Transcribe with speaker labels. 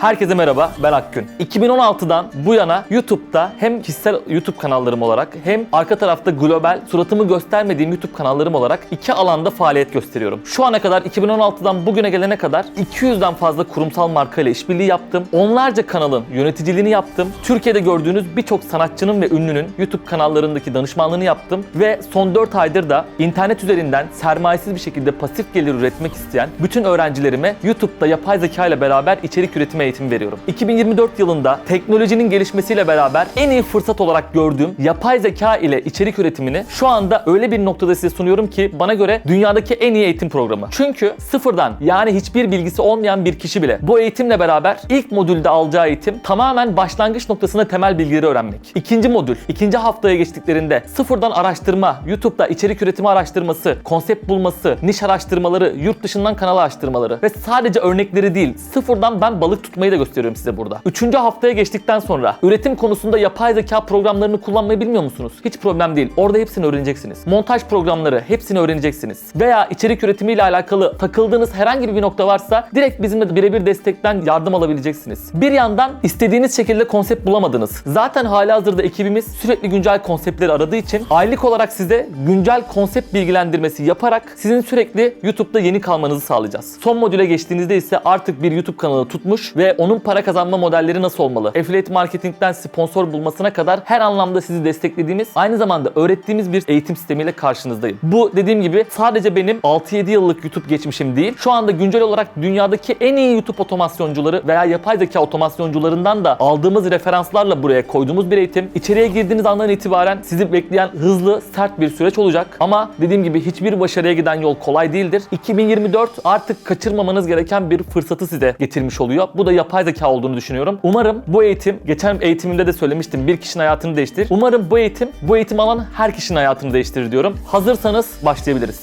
Speaker 1: Herkese merhaba, ben Akgün. 2016'dan bu yana YouTube'da hem kişisel YouTube kanallarım olarak hem arka tarafta global suratımı göstermediğim YouTube kanallarım olarak iki alanda faaliyet gösteriyorum. Şu ana kadar 2016'dan bugüne gelene kadar 200'den fazla kurumsal marka ile işbirliği yaptım. Onlarca kanalın yöneticiliğini yaptım. Türkiye'de gördüğünüz birçok sanatçının ve ünlünün YouTube kanallarındaki danışmanlığını yaptım ve son 4 aydır da internet üzerinden sermayesiz bir şekilde pasif gelir üretmek isteyen bütün öğrencilerime YouTube'da yapay zeka ile beraber içerik üretimi eğitimi veriyorum. 2024 yılında teknolojinin gelişmesiyle beraber en iyi fırsat olarak gördüğüm yapay zeka ile içerik üretimini şu anda öyle bir noktada size sunuyorum ki bana göre dünyadaki en iyi eğitim programı. Çünkü sıfırdan yani hiçbir bilgisi olmayan bir kişi bile bu eğitimle beraber ilk modülde alacağı eğitim tamamen başlangıç noktasında temel bilgileri öğrenmek. İkinci modül, ikinci haftaya geçtiklerinde sıfırdan araştırma, YouTube'da içerik üretimi araştırması, konsept bulması, niş araştırmaları, yurt dışından kanal araştırmaları ve sadece örnekleri değil, sıfırdan ben balık tutmayı da gösteriyorum size burada. Üçüncü haftaya geçtikten sonra üretim konusunda yapay zeka programlarını kullanmayı bilmiyor musunuz? Hiç problem değil. Orada hepsini öğreneceksiniz. Montaj programları hepsini öğreneceksiniz. Veya içerik üretimiyle alakalı takıldığınız herhangi bir nokta varsa direkt bizimle birebir destekten yardım alabileceksiniz. Bir yandan istediğiniz şekilde konsept bulamadınız. Zaten halihazırda ekibimiz sürekli güncel konseptleri aradığı için aylık olarak size güncel konsept bilgilendirmesi yaparak sizin sürekli YouTube'da yeni kalmanızı sağlayacağız. Son modüle geçtiğinizde ise artık bir YouTube kanalı tutmuş ve onun para kazanma modelleri nasıl olmalı? Affiliate marketingten sponsor bulmasına kadar her anlamda sizi desteklediğimiz, aynı zamanda öğrettiğimiz bir eğitim sistemiyle karşınızdayım. Bu dediğim gibi sadece benim 6-7 yıllık YouTube geçmişim değil. Şu anda güncel olarak dünyadaki en iyi YouTube otomasyoncuları veya yapay zeka otomasyoncularından da aldığımız referanslarla buraya koyduğumuz bir eğitim. İçeriye girdiğiniz andan itibaren sizi bekleyen hızlı, sert bir süreç olacak. Ama dediğim gibi hiçbir başarıya giden yol kolay değildir. 2024 artık kaçırmamanız gereken bir fırsatı size getirmiş oluyor. Bu da yapay zeka olduğunu düşünüyorum. Umarım bu eğitim, geçen eğitimimde de söylemiştim bir kişinin hayatını değiştirir. Umarım bu eğitim, bu eğitim alan her kişinin hayatını değiştirir diyorum. Hazırsanız başlayabiliriz.